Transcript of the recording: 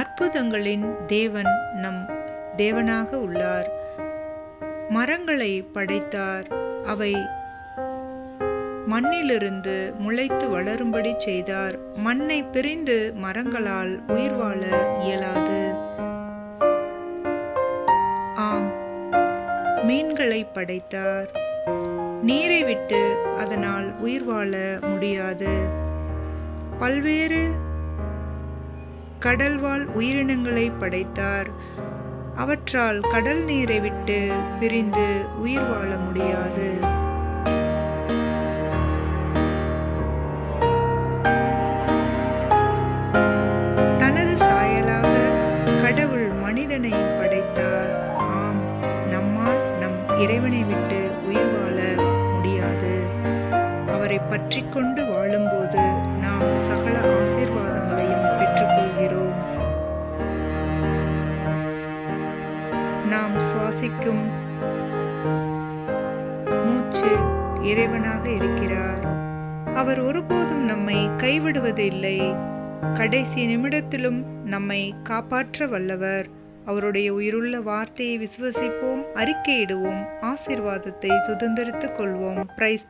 அற்புதங்களின் தேவன் நம் தேவனாக உள்ளார். மரங்களை படைத்தார். அவை மண்ணிலிருந்து முளைத்து வளரும்படி செய்தார். மண்ணை பிரிந்து மரங்களால் உயிர் வாழ இயலாது. ஆம் மீன்களை படைத்தார். நீரை விட்டு அதனால் உயிர் வாழ முடியாது. பல்வேறு கடல்வாழ் உயிரினங்களை படைத்தார். அவற்றால் கடல் நீரை விட்டு பிரிந்து உயிர் வாழ முடியாது. தனது சாயலாக கடவுள் மனிதனை படைத்தார். ஆம் நம்மால் நம் இறைவனை விட்டு உயிர் வாழ முடியாது. அவரை பற்றி கொண்டு வாழும்போது நாம் சகல நாம் சுவாசிக்கும் மூச்சு இறைவனாக இருக்கிறார். அவர் ஒருபோதும் நம்மை கைவிடுவதில்லை. கடைசி நிமிடத்திலும் நம்மை காப்பாற்ற வல்லவர். அவருடைய உயிருள்ள வார்த்தையை விசுவசிப்போம் அறிக்கையிடுவோம் ஆசீர்வாதத்தை சுதந்திரித்துக் கொள்வோம். பிரைஸ்த